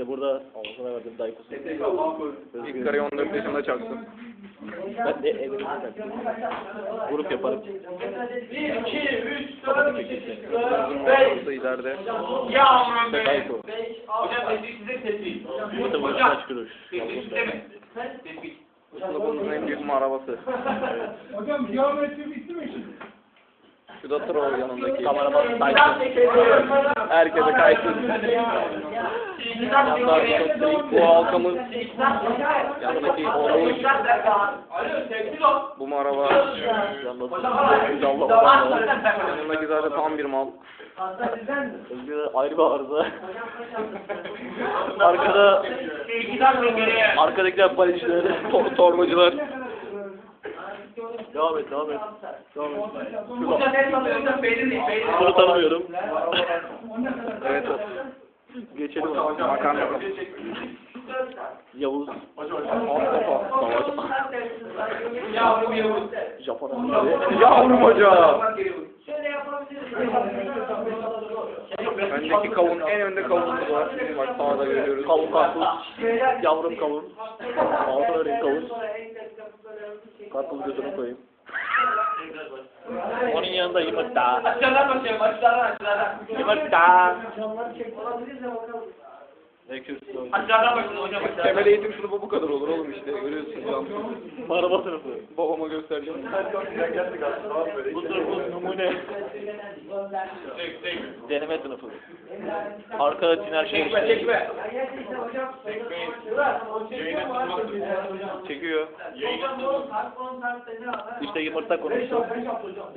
İşte burada Allah'ına verdim daykusu. İlk karıyı 14 yaşında çaktım. Ben de evime giderim. Grup yaparım. Bir, iki, üç, Kapatın dört, çekilsin. Uzun ortamızda ileride. Yavrum be. Dayku. Hocam tespih size. Yumurta bu Hocam. kaç kuruş? Yavrum size mi? Tespih. Sınıfımızın en büyük arabası. Hocam geometri bitti mi şimdi? Şu da Troll yanındaki. Kameraman Tayfun. Herkese kaysın. Bu halkamız yanındaki ol. Bu maraba. Yanındaki zaten tam bir mal. Ayrı bir arıza. Arkada arkadakiler palişler. To- torbacılar. Devam et, devam et. Devam et. Bunu tanımıyorum. Evet Geçelim. ona. Makarna. Yavuz. Yavrum yavrum. Japon. Yavrum hoca. Şöyle yapabiliriz. Öndeki kavun, en önde kavunumuz var. Bak sağda görüyoruz. Kavun karpuz. Yavrum kavun. Altına öreyim kavun. Karpuz gözüne koyayım. आंदा हिम्मत टा चला o? Aşağıdan başlayalım hocam aşağıdan. Temel eğitim sınıfı bu kadar olur oğlum işte. Görüyorsun can. Araba sınıfı. Babama göstereceğim. Bu sınıfın numune. Tek tek. Deneme sınıfı. Arkada tiner şey Çekme çekme. Çekiyor. İşte yumurta konuştu.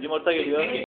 Yumurta geliyor.